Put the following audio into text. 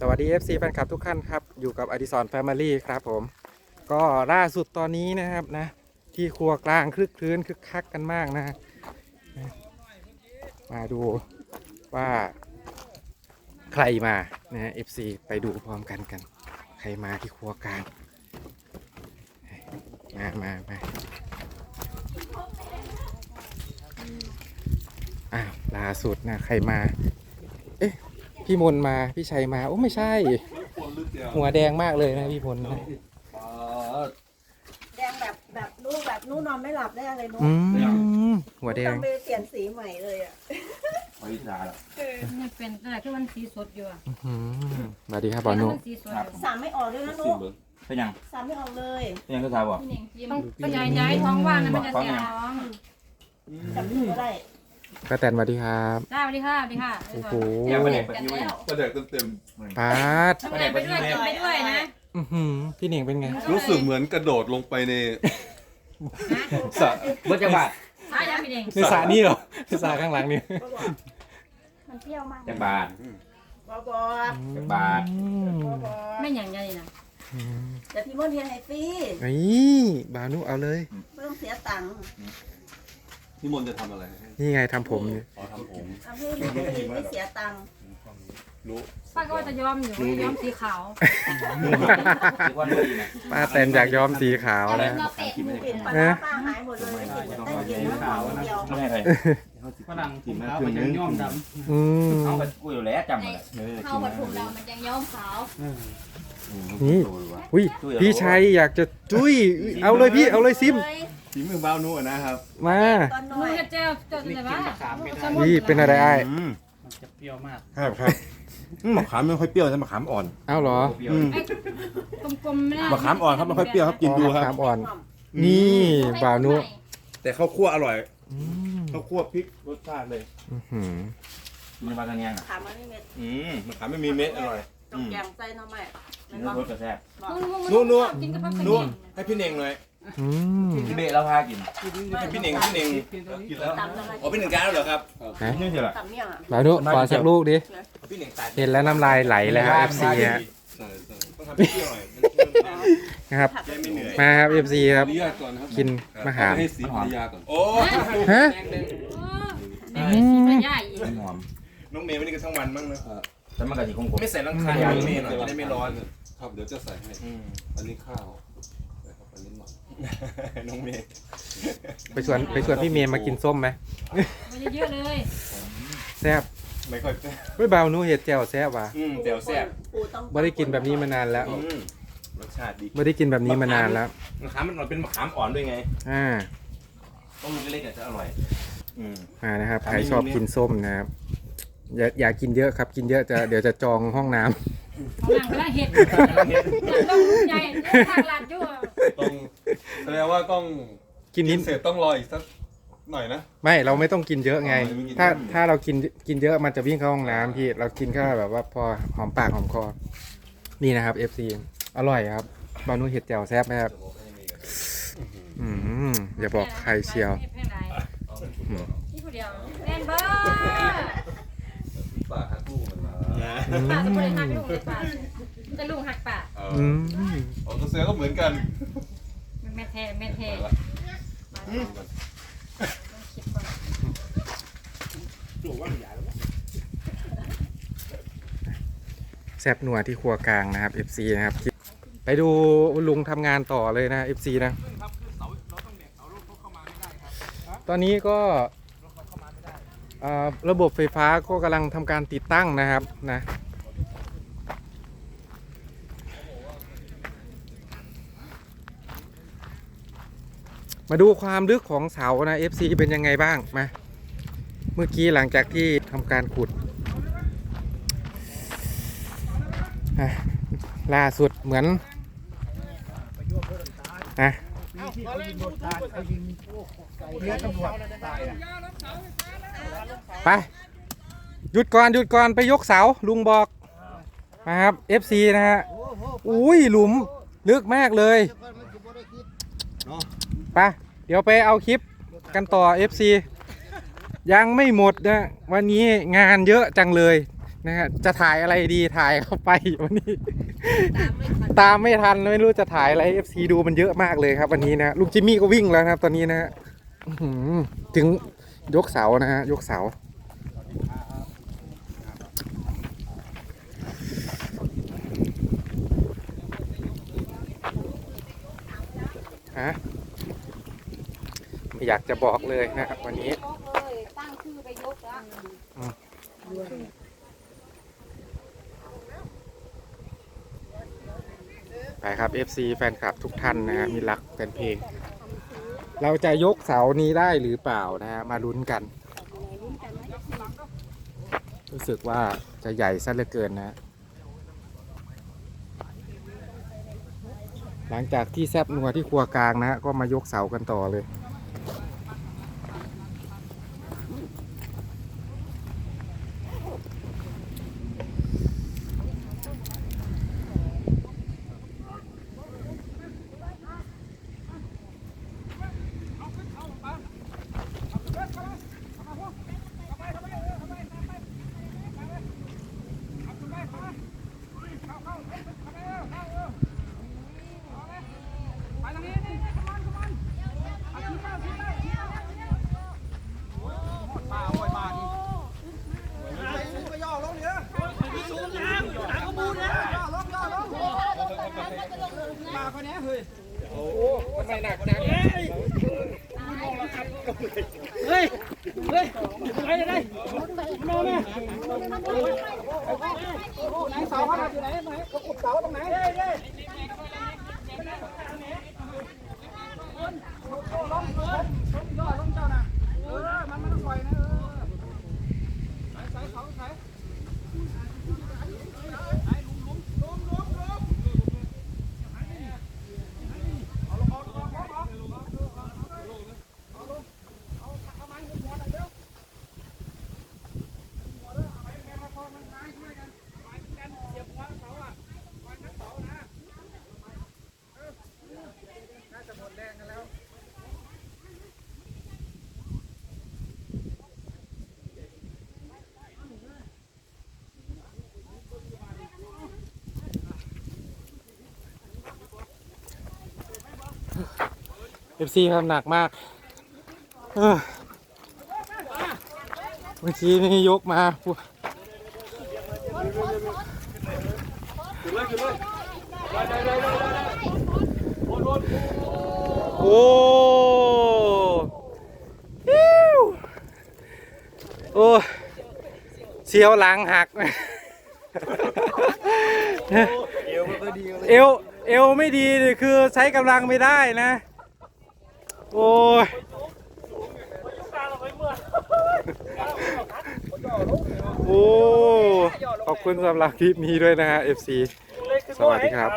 สวัสดี FC แฟนคลับทุกท่านครับ อยู่กับอดิสรแฟมิลี่ครับผม ก็ล่าสุดตอนนี้นะครับนะ ที่ครัวกลางคลึกคลื้นคึกคักกันมากนะ มาดูว่าใครมานะฮะ FC ไปดูพร้อมกันกัน ใครมาที่ครัวกลาง มามามาอ้าวล่าสุดนะใครมา พี่มนต์มาพี่ชัยมาโอ้ไม่ใช่ หัวแดงมากเลยนะพี่มนต์นะแดงแบบแบบนู้แบบนู้นอนไม่หลับได้อะไรนู้อืมหัวแดต้องงไปเปลี่ยนสีใหม่เลยอะไปอิสาละมันเป็นอะไรคือมันสีสดอยู่อะอืมสวัสดีครับบอลนุมันสีสดอยู่สามไม่ออกด้วยนะสินุบเบิ้งเป็นยังสามไม่ออกเลยเป็นยังก็ทราบบ่ต้องขยายย้ายท้องว่างนะมันจะเสียท้องจำชื่อไม่ได้ ป้าแตนสวัสดีครับจ้าสวัสดีค่ะสวัสดีค่ะโอ้โหอยากไปไหนไปกันยุ่งแล้วก็แดกเต็มปาดทำไมไปด้วยกินไปด้วยนะอื้อหือพี่เหน่งเป็นไงๆรู้สึกเหมือนกระโดดลงไปในสระเบิ้งจังบาทท้ายยังพี่เองในสระนี่เหรอในสระข้างหลังนี่ก็บอกมันเปรี้ยวมากจังบาทบอกบอกจังบาทอืมบอกบอกไม่อย่างไงนะอืมแต่พี่มดเรียนให้ฟรีนี่บานุเอาเลยไม่ต้องเสียตังค์ พี่มนต์จะทำอะไรให้นี่ไงทำผมอยู่ขอทำผมทำให้เรียนฟรีไม่เสียตังค์รู้ป้าก็ว่าจะยอมอยู่ยอมสีขาวคิดว่าดีนะป้าแตนอยากย้อมสีขาวนะคิดไม่กลิ่นได้ปลาร้าป้าหายหมดเลยกลิ่นได้กลิ่นน้ำหอมเดียว ไม่ได้เลย ฝรั่งผมขาวมันจะย่อมดอืม เอาไปกูอยู่แล้วจำหมดเลยเข้าวัตถุเรามันจะย้อมขาวนี่อุ้ยพี่ชัยอยากจะจุ้ยเอาเลยพี่เอาเลยซิมฝีมือบ้าวนุ่นะครับมา ตอนน้มืออยจะเจ้าเจ้าจะว่านี่เป็นอะไรไอ้ายำมันจะเปรี้ยวมากครับครับมะขามไม่ค่อยเปรี้ยวใช่มะขามอ่อนเอ้าเหรอเปรี้ยวไอ้กลมๆไม่ได้มะขามอ่อนครับไม่ค่อยเปรี้ยวครับกินดูครับมะขามอ่อน นี่บานุ แต่ข้าวคั่วอร่อย อืม ข้าวคั่วพริกรสชาติเลยอื้อหือมีบางกันยังอะ ถามมาไม่เม็ดอืมมะขามไม่มีเม็ดอร่อยต้องแกงใส่น้ำแม่กินรสกระแซ่บนู่นนู่นกินกับผักกระนู่เทียนมให้พี่เน่งหน่อยอืมพี่เบะแล้วพากินให้พี่เน่งพี่เน่งกินแล้วตำอะไรอ๋อพี่เน่งจานแล้วเหรอครับนี่เถอะตำเนี่ยอะบานุขอสักลูกดิ พี่เน่งตายเห็นแล้วน้ำลายไหลเลยครับ FC ฮะใช่ใช่ต้องทำให้เปรี้ยวหน่อยมันเพิ่ม นะครับ ได้ไม่เหนื่อยมาครับ FC ครับอนุญาตก่อนนะครับกินมะขามให้สีภรรยาก่อน โอ้ฮะแม่สีมันใหญ่หอมน้องเมย์วันนี้ก็ทั้งวันมั้งนะแต่มันกะทิคงผม ไม่ใส่รังคาน้องเมย์หน่อยจะได้ไม่ร้อน ครับเดี๋ยวจะใส่ให้อืมอันนี้ข้าวใส่ครับอันนี้หน่อยน้องเมย์ไปชวนไปชวนพี่เมย์มากินส้มไหมมันเยอะเลยแซ่บไม่ค่อยเฮ้ยบานุเห็ดแจ่วแซ่บว่ะอืมเดี๋ยวแซ่บปูต้องไม่ได้กินแบบนี้มานานแล้ว อืม รสชาติดีไม่ได้กินแบบนี้มานานแล้ว มะขามมันอ่อนเป็นมะขามอ่อนด้วยไง อ่า ต้องลูกเล็กๆอะจะอร่อย อืมมานะครับใครชอบกินส้มนะครับอย่าอย่ากินเยอะครับ กินเยอะจะเดี๋ยวจะจองห้องน้ำของหลังก็ได้เห็ดต้องใหญ่ทางลาดอยู่ต้องแสดงว่าต้องกินนิด เสร็จต้องรออีกสักหน่อยนะ ไม่เราไม่ต้องกินเยอะไง อ๋อไม่กินถ้าเยอะ ถ้าเรากินกินเยอะมันจะวิ่งเข้าห้องน้ำพี่ เรากินแค่แบบว่าพอหอมปากหอมคอ นี่นะครับ FC อร่อยครับบานุเห็ดแจ่วแซ่บไหมครับอืมอย่าบอกใครเชียวนี่คนเดียวแม่นเบอร์ปากฮักลูกมันมาป้าจะบริหารลุงเลยป้าจะลุงหักป้าเออือมอ๋อก็แสดงก็เหมือนกันแม่แท้แม่แท้แซ่บนัวที่ครัวกลางนะครับ FC นะครับ ไปดูลุงทำงานต่อเลยนะ FC นะตอนนี้ก็เอ่อระบบไฟฟ้าก็กำลังทำการติดตั้งนะครับนะมาดูความลึกของเสานะ FC เป็นยังไงบ้างมาเมื่อกี้หลังจากที่ทำการขุดอะล่าสุดเหมือน นะไปหยุดก่อนหยุดก่อนไปยกเสาลุงบอกมาครับ FC นะฮะอุ้ยหลุมลึกมากเลยไปเดี๋ยวไปเอาคลิปกันต่อ FC ยังไม่หมดนะวันนี้งานเยอะจังเลย นะฮะจะถ่ายอะไรดีถ่ายเข้าไปวันนี้ ตามไม่ทันตามไม่ทันไม่รู้จะถ่ายอะไร FC ดูมันเยอะมากเลยครับวันนี้นะลุงจิมมี่ก็วิ่งแล้วนะครับ ตอนนี้นะฮะอื้อหือถึงยกเสานะฮะยกเสา ฮะไม่อยากจะบอกเลยนะครับวันนี้ตั้งชื่อไปยกแล้ว ไปครับ FC แฟนคลับทุกท่านนะฮะมีรักแฟนเพลง เราจะยกเสานี้ได้หรือเปล่านะฮะมาลุ้นกัน รู้สึกว่าจะใหญ่ซะเหลือเกินนะ หลังจากที่แซบนัวที่ครัวกลางนะฮะก็มายกเสากันต่อเลย FC ครับหนักมากเออเมื่อกี้นี่ยกมาปุ๊บโอ้ฮิ้วโอ้เสียวห ลังหักเอวมันก็ดีเลยเอวเอวไม่ดีนี่คือใช้กำลังไม่ได้นะ โอ้ยโอ้ ขอบคุณสำหรับคลิปนี้ด้วยนะฮะ FC สวัสดีครับ